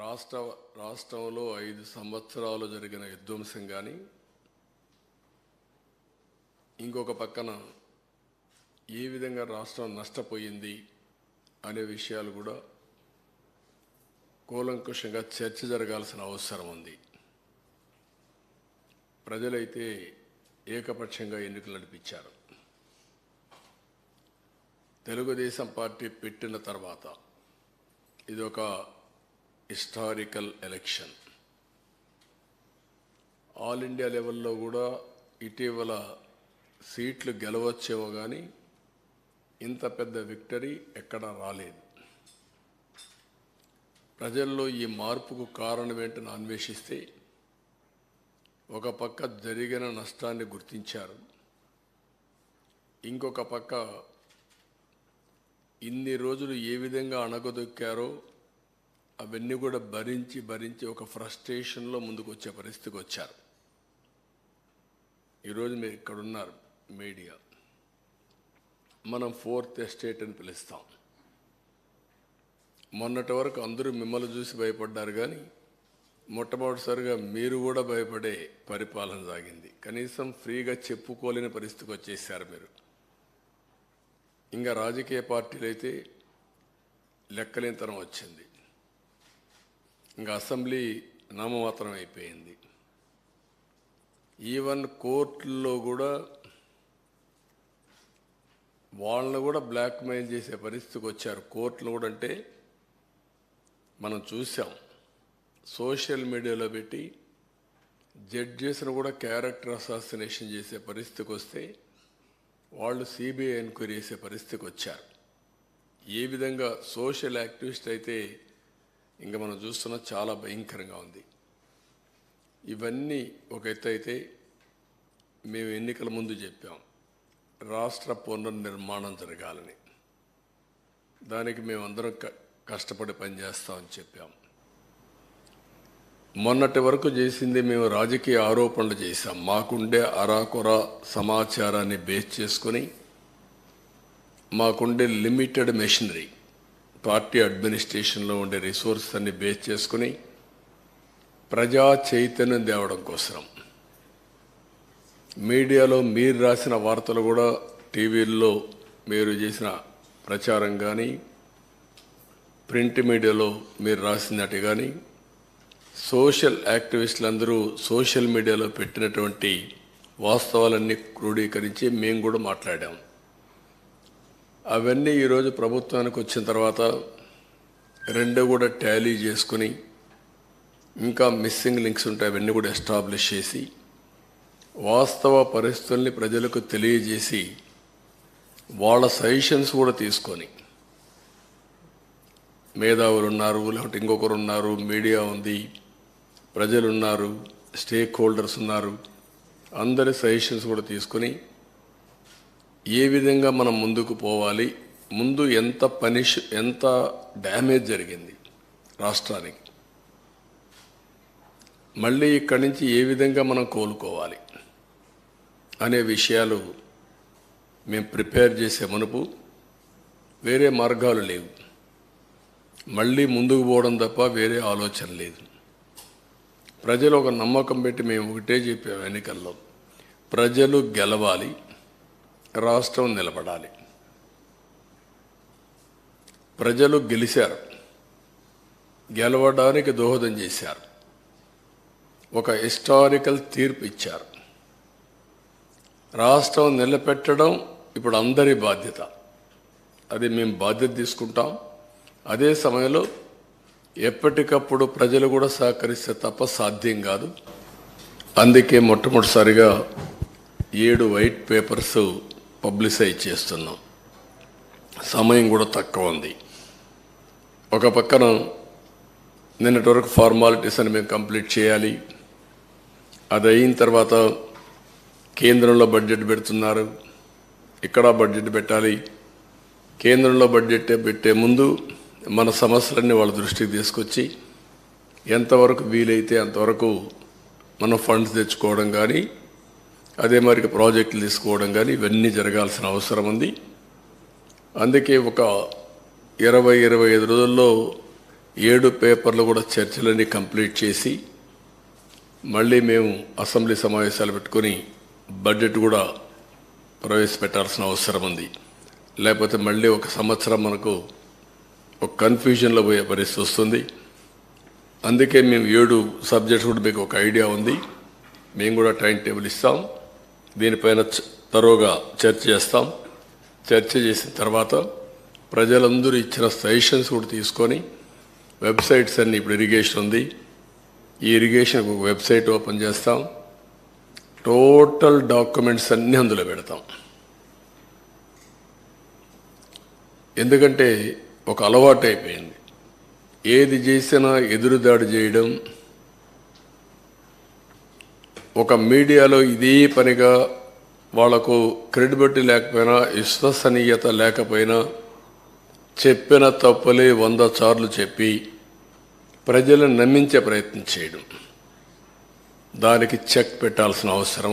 రాష్ట్ర రాష్ట్రంలో ఐదు సంవత్సరాలు జరిగిన విధ్వంసం కానీ ఇంకొక పక్కన ఏ విధంగా రాష్ట్రం నష్టపోయింది అనే విషయాలు కూడా కూలంకుషంగా చర్చ జరగాల్సిన అవసరం ఉంది. ప్రజలైతే ఏకపక్షంగా ఎన్నికలు నడిపించారు. తెలుగుదేశం పార్టీ పెట్టిన తర్వాత ఇది ఒక హిస్టారికల్ ఎలక్షన్ ఆల్ ఇండియా లెవెల్లో కూడా ఇటీవల సీట్లు గెలవచ్చేవో కానీ ఇంత పెద్ద విక్టరీ ఎక్కడా రాలేదు. ప్రజల్లో ఈ మార్పుకు కారణం ఏంటని అన్వేషిస్తే ఒక పక్క జరిగిన నష్టాన్ని గుర్తించారు. ఇంకొక పక్క ఇన్ని రోజులు ఏ విధంగా అణగదొక్కారో అవన్నీ కూడా భరించి భరించి ఒక ఫ్రస్ట్రేషన్లో ముందుకు వచ్చే పరిస్థితికి వచ్చారు. ఈరోజు మీరు ఇక్కడ ఉన్నారు మీడియా. మనం ఫోర్త్ ఎస్టేట్ అని పిలుస్తాం. మొన్నటి వరకు అందరూ మిమ్మల్ని చూసి భయపడ్డారు కానీ మొట్టమొదటిసారిగా మీరు కూడా భయపడే పరిపాలన సాగింది. కనీసం ఫ్రీగా చెప్పుకోలేని పరిస్థితికి వచ్చేసారు మీరు. ఇంకా రాజకీయ పార్టీలు అయితే లెక్కలేనితనం వచ్చింది. ఇంకా అసెంబ్లీ నామమాత్రం అయిపోయింది. ఈవెన్ కోర్టుల్లో కూడా వాళ్ళని కూడా బ్లాక్మెయిల్ చేసే పరిస్థితికి వచ్చారు. కోర్టులు కూడా అంటే మనం చూసాం. సోషల్ మీడియాలో పెట్టి జడ్జెస్ను కూడా క్యారెక్టర్ అసాసినేషన్ చేసే పరిస్థితికి వస్తే వాళ్ళు సిబిఐ ఎంక్వైరీ చేసే పరిస్థితికి వచ్చారు. ఏ విధంగా సోషల్ యాక్టివిస్ట్ అయితే ఇంకా మనం చూస్తున్న చాలా భయంకరంగా ఉంది. ఇవన్నీ ఒక ఎత్తు అయితే మేము ఎన్నికల ముందు చెప్పాం. రాష్ట్ర పునర్నిర్మాణం జరగాలని. దానికి మేమందరం క- కష్టపడి పనిచేస్తామని చెప్పాం. మొన్నటి వరకు చేసింది మేము రాజకీయ ఆరోపణలు చేశాం. మాకుండే అరాకొర సమాచారాన్ని బేస్ చేసుకొని మాకుండే లిమిటెడ్ మెషినరీ పార్టీ అడ్మినిస్ట్రేషన్లో ఉండే రిసోర్స్ అన్ని బేస్ చేసుకుని ప్రజా చైతన్యం తేవడం కోసం మీడియాలో మీరు రాసిన వార్తలు కూడా టీవీల్లో మీరు చేసిన ప్రచారం కానీ ప్రింట్ మీడియాలో మీరు రాసినట్టు కానీ సోషల్ యాక్టివిస్టులందరూ సోషల్ మీడియాలో పెట్టినటువంటి వాస్తవాలన్నీ క్రోడీకరించి మేము కూడా మాట్లాడాం. అవన్నీ ఈరోజు ప్రభుత్వానికి వచ్చిన తర్వాత రెండు కూడా టాలీ చేసుకుని ఇంకా మిస్సింగ్ లింక్స్ ఉంటాయి అవన్నీ కూడా ఎస్టాబ్లిష్ చేసి వాస్తవ పరిస్థితుల్ని ప్రజలకు తెలియజేసి వాళ్ళ సజెషన్స్ కూడా తీసుకొని మేధావులు ఉన్నారు లేకపోతే ఇంకొకరు ఉన్నారు మీడియా ఉంది ప్రజలు ఉన్నారు స్టేక్ హోల్డర్స్ ఉన్నారు అందరి సజెషన్స్ కూడా తీసుకొని ఏ విధంగా మనం ముందుకు పోవాలి? ముందు ఎంత పనిష్ ఎంత డ్యామేజ్ జరిగింది రాష్ట్రానికి? మళ్ళీ ఇక్కడి నుంచి ఏ విధంగా మనం కోలుకోవాలి? అనే విషయాలు మేము ప్రిపేర్ చేసే మునుపు వేరే మార్గాలు లేవు. మళ్ళీ ముందుకు పోవడం తప్ప వేరే ఆలోచన లేదు. ప్రజలు ఒక నమ్మకం పెట్టి మేము ఒకటే చెప్పాము ఎన్నికల్లో. ప్రజలు గెలవాలి. రాష్ట్రం నిలబడాలి. ప్రజలు గెలిచారు గెలవడానికి దోహదం చేశారు. ఒక హిస్టారికల్ తీర్పు ఇచ్చారు. రాష్ట్రం నిలబెట్టడం ఇప్పుడు అందరి బాధ్యత. అది మేము బాధ్యత తీసుకుంటాం. అదే సమయంలో ఎప్పటికప్పుడు ప్రజలు కూడా సహకరిస్తే తప్ప సాధ్యం కాదు. అందుకే మొట్టమొదటిసారిగా ఏడు వైట్ పేపర్స్ పబ్లిసైజ్ చేస్తున్నాం. సమయం కూడా తక్కువ ఉంది. ఒక పక్కన నిన్నటి వరకు ఫార్మాలిటీస్ అని మేము కంప్లీట్ చేయాలి. అది అయిన తర్వాత కేంద్రంలో బడ్జెట్ పెడుతున్నారు. ఇక్కడ బడ్జెట్ పెట్టాలి. కేంద్రంలో బడ్జెట్ పెట్టే ముందు మన సమస్యలన్నీ వాళ్ళ దృష్టికి తీసుకొచ్చి ఎంతవరకు వీలైతే అంతవరకు మనం ఫండ్స్ తెచ్చుకోవడం కానీ అదే మరి ప్రాజెక్టులు తీసుకోవడం కానీ ఇవన్నీ జరగాల్సిన అవసరం ఉంది. అందుకే ఒక ఇరవై ఇరవై ఐదు రోజుల్లో ఏడు పేపర్లు కూడా చర్చలన్నీ కంప్లీట్ చేసి మళ్ళీ మేము అసెంబ్లీ సమావేశాలు పెట్టుకొని బడ్జెట్ కూడా ప్రవేశపెట్టాల్సిన అవసరం ఉంది. లేకపోతే మళ్ళీ ఒక సంవత్సరం మనకు ఒక కన్ఫ్యూజన్లో పోయే పరిస్థితి వస్తుంది. అందుకే మేము ఏడు సబ్జెక్ట్స్ కూడా మీకు ఒక ఐడియా ఉంది. మేము కూడా టైం టేబుల్ ఇస్తాం. దీనిపైన చ- తరోగా చర్చ చేస్తాం. చర్చ చేసిన తర్వాత ప్రజలందరూ ఇచ్చిన సజెషన్స్ కూడా తీసుకొని వెబ్సైట్స్ అన్ని ఇప్పుడు ఇరిగేషన్ ఉంది. ఈ ఇరిగేషన్ ఒక వెబ్సైట్ ఓపెన్ చేస్తాం. టోటల్ డాక్యుమెంట్స్ అన్నీ అందులో పెడతాం. ఎందుకంటే ఒక అలవాటు అయిపోయింది ఏది చేసినా ఎదురుదాడి చేయడం ఒక మీడియాలో ఇదే పనిగా వాళ్ళకు క్రెడిబిలిటీ లేకపోయినా విశ్వసనీయత లేకపోయినా చెప్పిన తప్పులే వంద సార్లు చెప్పి ప్రజలను నమ్మించే ప్రయత్నం చేయడం. దానికి చెక్ పెట్టాల్సిన అవసరం